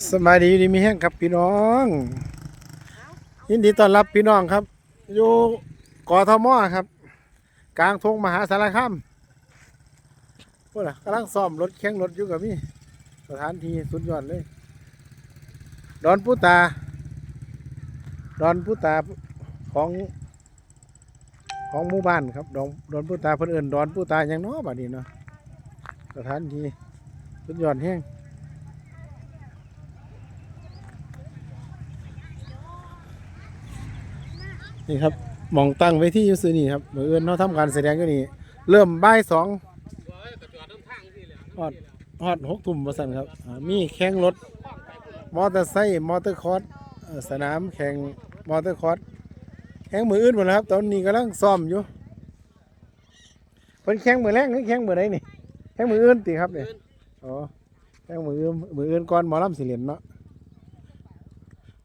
สบายดีดีมีแห้งครับพี่น้อง ยินดีต้อนรับพี่น้องครับ อยู่กอทมครับ กลางทงมหาสารคามพวกน่ะกำลังซ่อมรถแข่งรถอยู่กับพี่สถานที่สุดยอดเลย ดอนพุตา ดอนพุตาของของหมู่บ้านครับ ดอนดอนพุตาเพิ่นเอิ้นดอนพุตาอย่างน้อบัดนี้เนาะสถานที่สุดยอดแห้ง นี่ครับหมองตั้งไว้ที่อยูซือนี่ครับมืออื่นเขาทำการแสดงอยู่นี่เริ่มบ่ายสองฮอดฮอดหกทุ่มประสันครับอ่ามีแข่งรถมอเตอร์ไซค์มอเตอร์คอร์สเอ่อสนามแข่งมอเตอร์คอร์สแข่งมืออื่นหมดแล้วครับ ตอนนี้กำลังซ้อมอยู่เพิ่นแข่งมือแรกหรือแข่งมือไหนนี่แข่งมืออื่นติครับเนี่ยอ๋อแข่งมืออื่นมืออื่นก่อนหมอลำสิเหรียญเนาะ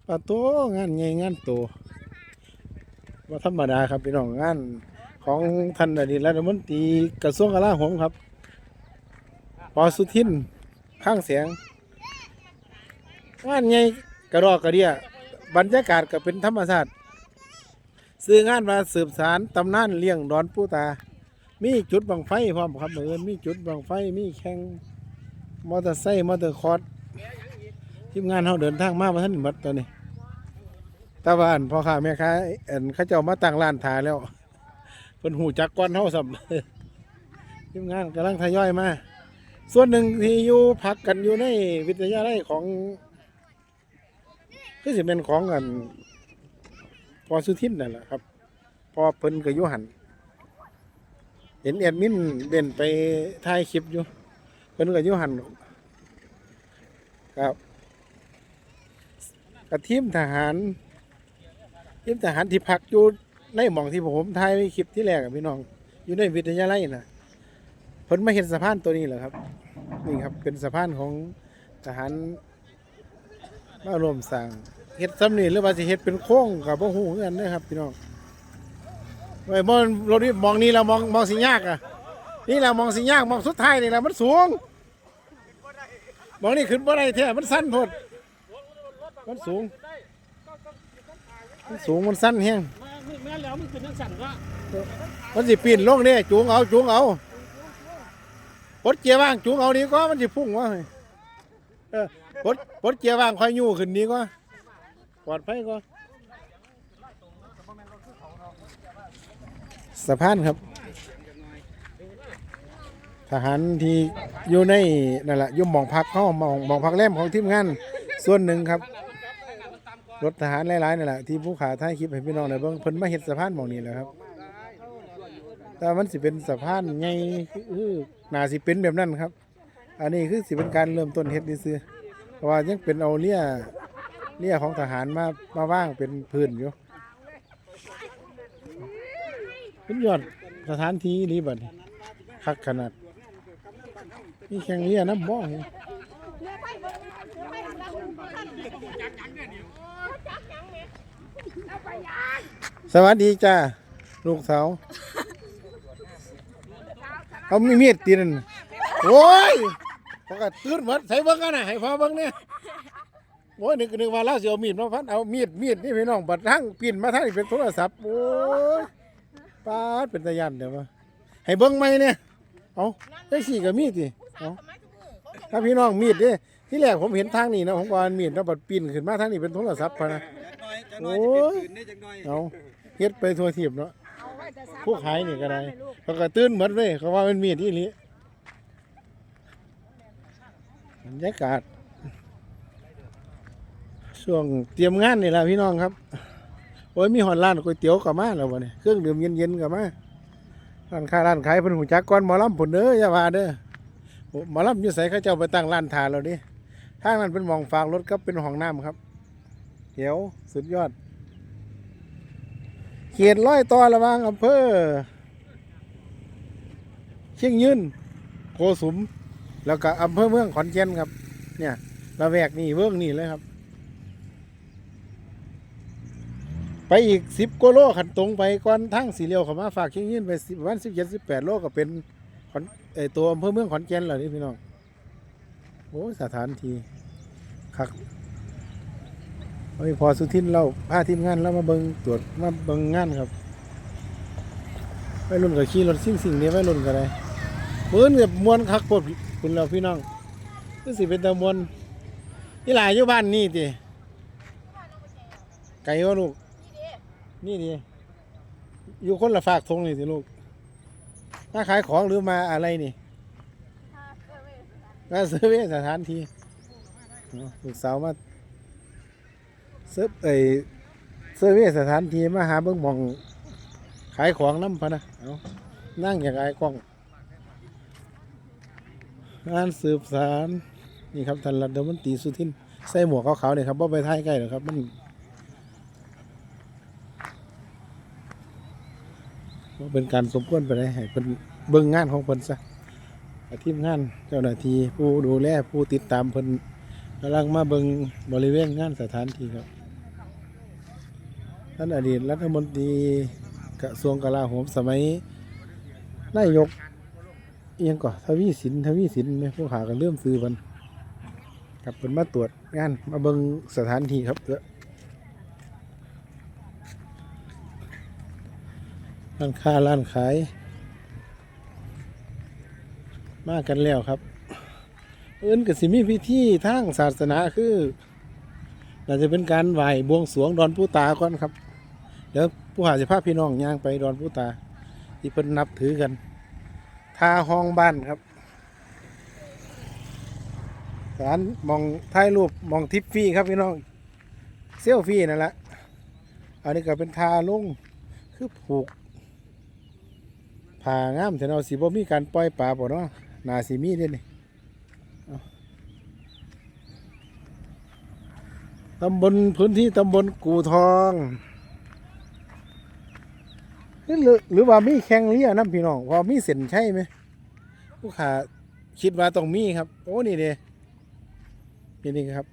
ปะโตงานใหญ่งานโต ว่าธรรมดาครับพี่น้องงานของท่านอดีตรัฐมนตรีกระทรวงกลาโหมครับปอสุทินข้างเสียงงานไงกระรอกกระเดียบรรยากาศก็เป็นธรรมชาติซื้องานมาสืบสารตำนานเลี้ยงดอนปูตา มีจุดบังไฟพร้อมครับเหมือนมีจุดบังไฟมีแข่งมอเตอร์ไซค์มอเตอร์คอร์สทีมงานเขาเดินทางมามาท่านหมดตอนนี้ ตาบ้านพ่อค้าแม่ค้าเอ็นเขาเจ้ามาตั้งร้านทายแล้วเพิ่นหูจักก้อนเฮาสัมทีมงานกำลังทยอยมา ส่วนหนึ่งที่อยู่พักกันอยู่ในวิทยาลัยของคือสิเป็นของกันพอสุทินนั่นแหละครับ พอเพิ่นก็อยู่หัน เห็นแอดมินเด่นไปถ่ายคลิปอยู่ เพิ่นก็อยู่หันครับกับทีมทหาร ทีมทหารที่พักอยู่ในหม่องที่ผมถ่ายคลิปที่แรกอะพี่น้อง อยู่ในวิทยาลัยนะเพิ่นมาเห็นสะพานตัวนี้เหรอครับ นี่ครับเป็นสะพานของทหารมารวมสร้างเฮ็ดซ้ำนี่หรือว่าสิเฮ็ดเป็นโค้งกับบ่ฮู้คือกันนะครับ พี่น้องไว้มองรถนี่มองนี่เรามองมองสิยากอะ นี่เรามองสิยากมองสุดท้ายนี่แหละมันสูงมองนี่ขึ้นบ่ได้แท้มันสั้นพดมันสูง มันสูงมันสั้นแฮงแม่แล้วมันขึ้นทั้งสั่นก็มันสิปีนลงเนี่ยจูงเอาจูงเอาปลดเกียร์ว่างจูงเอาดีกว่ามันสิพุ่งวะเออปลดปลดเกียร์ว่างค่อยยู่ขึ้นดีกว่าปลอดภัยกว่าสะพานครับ ทหารที่อยู่ในนั่นแหละอยุ่หมองพักเขาหมองหมองพักแรมของทีมงานส่วนหนึ่งครับ รถทหารหลายๆนี่แหละที่ผู้ขาท้ายคลิปให้พี่น้องในเบิ่งเพิ่นมาเฮ็ดสะพานหมองนี้แหละครับ แต่มันสิเป็นสะพานใหญ่คือน่าสิเป็นแบบนั้นครับ อันนี้คือสิเป็นการเริ่มต้นเฮ็ดซื่อเพราะว่ายังเป็นเอาเลี่ยเลี่ยของทหารมามาว่างเป็นพื้นอยู่เป็นยอดสถานที่นี้บัดคักขนาดมีแข่งเลี่ยน้ำบ่เห็น สวัสดีจ้าลูกสาวเขามีมีดตีนั่นโอ้ยเขาก็ตื่นหมดใส่เบิ้งกันนะให้พ่อเบิ้งเนี่ยโอ้ยนึกนึกว่าเราสิเอามีดมาฟันเอามีดมีดนี่พี่น้องบัดทั้งปีนมาทั้งเป็นโทรศัพท์โอ้ยปาดเป็นตะยันเดี๋ยวมาให้เบิ้งไหมเนี่ยเอาได้สี่กับมีดสิเอาถ้าพี่น้องมีดเด้ ที่แรกผมเห็นทางนี้นะผมว่ามันมีดแล้วบัดปีนขึ้นมาทางนี้เป็นโทรศัพท์พะนะโอ้ยจักหน่อยเอาเฮ็ดไปทั่วทีบเนาะผู้ขายนี่ก็ได้เขาก็ตื่นหมดเลยเขาว่ามันมีดอีหลีบรรยากาศช่วงเตรียมงานนี่แหละพี่น้องครับ โอ้ยมีหอนร้านก๋วยเตี๋ยวกับมาแล้ววะเนี่ยเครื่องดื่มเย็นๆกับมาร้านค้าร้านขายเพิ่นหูจักก่อนหมอลำผุนเด้ออย่าว่าเด้อโอ้หมอลำอยู่ไสเขาเจ้าไปตั้งร้านทานแล้วดิ ทางนั้นเป็นมองฝากรถกับเป็นห้องน้ำครับเขียวสุดยอด เขตร้อยต่อระวางอำเภอ เชียงยืนโกสุม แล้วก็อำเภอเมืองขอนแก่นครับ เนี่ยระแวกนี่เวิ้งนี่เลยครับ ไปอีกสิบกว่าโลขันตรงไปก่อนทั้งสีเลียวเขามาฝากเชียงยืนไปสิบวันสิบเจ็ดสิบแปดโลก็เป็นขอนไอตัวอำเภอเมืองขอนแก่นเหล่านี้พี่น้อง โอ้ยสถานที่คักโอ้ยพอสุทินเราพาทีมงานเรามาเบิงตรวจมาเบิงงานครับไปรุ่นกับขี่รถซิ่งสิ่งนี้ไปรุ่นกันเลยปืนกับมวนคักปวดคุณเราพี่น้องก็สิเป็นตะมวนนี่หลายอยู่บ้านนี่ติไก่วะลูกนี่ดิอยู่คนละฝากทงนี่สิลูกมาขายของหรือมาอะไรนี่ มาเซอร์เวสถานที่ลูกสาวมาเซิร์ฟเอเซอร์เวสถานที่มาหาเบิ้งมองขายของน้ำพะนะเอานั่งอย่างไรกล้องงานสืบสารนี่ครับท่านรัฐมนตรีสุทินใส่หมวกขาวๆเนี่ยครับว่าไปท้ายใกล้หรอกครับมันเป็นการสมควรไปเลยให้เป็นเบิ่งงานของเพิ่นซะ ทีมงานเจ้าหน้าที่ผู้ดูแลผู้ติดตามเพิ่นกำลังมาเบิงบริเวณงานสถานที่ครับ ท่านอดีตรัฐมนตรีกระทรวงกลาโหมสมัยนายกเอียงก่อทวีสินทวีสินไหมผู้หากันเริ่มซื้อมันกับเป็นมาตรวจงานมาเบิงสถานที่ครับเด้อร้านค้าร้านขาย มากันแล้วครับ เอิ้นกับสิมีพิธีทางศาสนาคือน่าจะเป็นการไหว้บวงสรวงดอนผู้ตาก่อนครับ เดี๋ยวผู้หาสิภาพี่น้องย่างไปดอนผู้ตา ที่เพิ่นนับถือกันทาห้องบ้านครับสารมองถ่ายรูปมองทิปฟรีครับพี่น้องเซลฟี่นั่นแหละอันนี้ก็เป็นทาลงคือผูกผ่างามแต่เราสิบ่มีการปล่อยปลาบ่เนาะ นาสีมีด้นี่เอาตำบลพื้นที่ตำบลกูทองหรือหรือว่ามีแข่งเรือน้ำพี่น้องพอมีเส้นใช่ไหมผู้ขาคิดว่าต้องมีครับ โอ้นี่เด้นี่นี่ครับ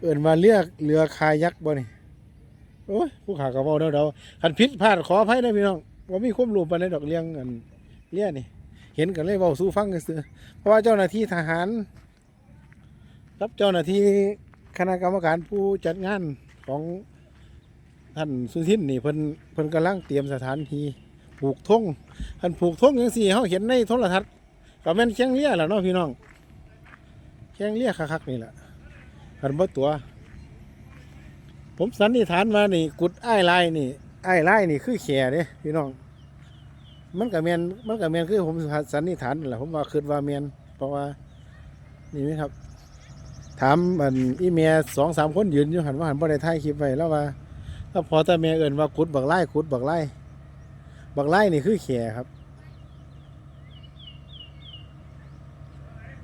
เอื่นมาเรือเรือคายักบ่นี่โอ้ยผู้ขาก็บอกเดาเดาขันพิษพลาดขออภัยนะพี่น้องว่ามีความรู้ปานในดอกเลี้ยงอันเรือนี่ เห็นกันเลยเบาสู้ฟังกันเสือเพราะว่าเจ้าหน้าที่ทหารรับเจ้าหน้าที่คณะกรรมการผู้จัดงานของท่านสุทินนี่เพิ่นเพิ่นกำลังเตรียมสถานที่ปลูกธงท่านปลูกธงจังซี่เฮาเห็นในโทรทัศน์ก็แม่นแข้งเลี้ยแหละเนาะพี่น้องแข้งเลี้ยคักๆนี่แหละคันบ่ตัว ผมสันนิษฐานว่านี่ กุดไอ้ายลายนี่ไอ้ายลายนี่คือแข่เด้พี่น้อง มันก็แม่นมันก็แม่นคือผมสันนิษฐานแหละผมว่าคิดว่าแม่นเพราะว่านี่ไหมครับ ถามอันอีเมียสองสามคนยืนอยู่หันว่าหันบ่ได้ถ่ายคลิปไว้แล้วว่าถ้าพอแต่แม่เอินว่าขุดบักไล่ขุดบักไล่บักไล่นี่คือแข่ครับ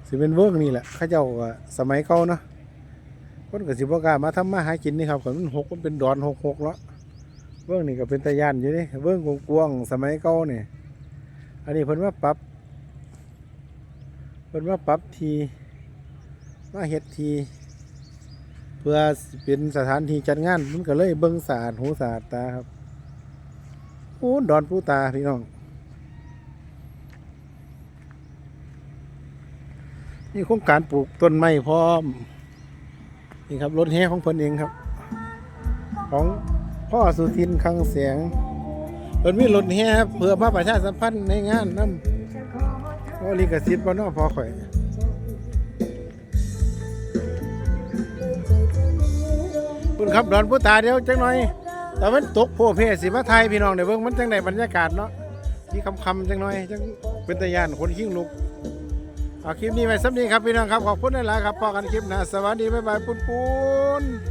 สิเป็นเวิร์กนี่แหละเข้าเจ้าสมัยเก่าเนาะคนกับสิบกามาทำมาหากินนี่ครับก็มันหกมันเป็นดอนหกหกแล้วเวิร์กนี่ก็เป็นตะยานอยู่นี่เวิร์กกวงๆสมัยเก่านี่ อันนี้เพิ่นว่าปรับเพิ่นว่าปรับทีมาเฮ็ดทีเพื่อเป็นสถานที่จัดงานมันก็เลยเบิ่งสะอาดหูสะอาดตาครับโอ้ดอนผู้ตาพี่น้องนี่โครงการปลูกต้นไม้พร้อม นี่ครับรถแห่ของเพิ่นเองครับ ของพ่อสุทินคังเสียง เพิ่นมีรถแห่เพื่อมาประชาสัมพันธ์ในงานนำว่าลิขสิทธิ์บ่เนาะพอข่อยคุณครับดอนผู้ตาเดียวจังหน่อยแต่มันตกโพเพสิมาไทยพี่น้องเดี๋ยวเบิ่งมันจังไดบรรยากาศเนาะที่คำคำๆจังหน่อยจังเป็นตะยานคนขิ้งลุกเอาคลิปนี้ไว้สักนี้ครับพี่น้องครับขอบคุณหลายๆครับพอกันคลิปหนะสวัสดีบ๊ายบายปุ้นปุ้น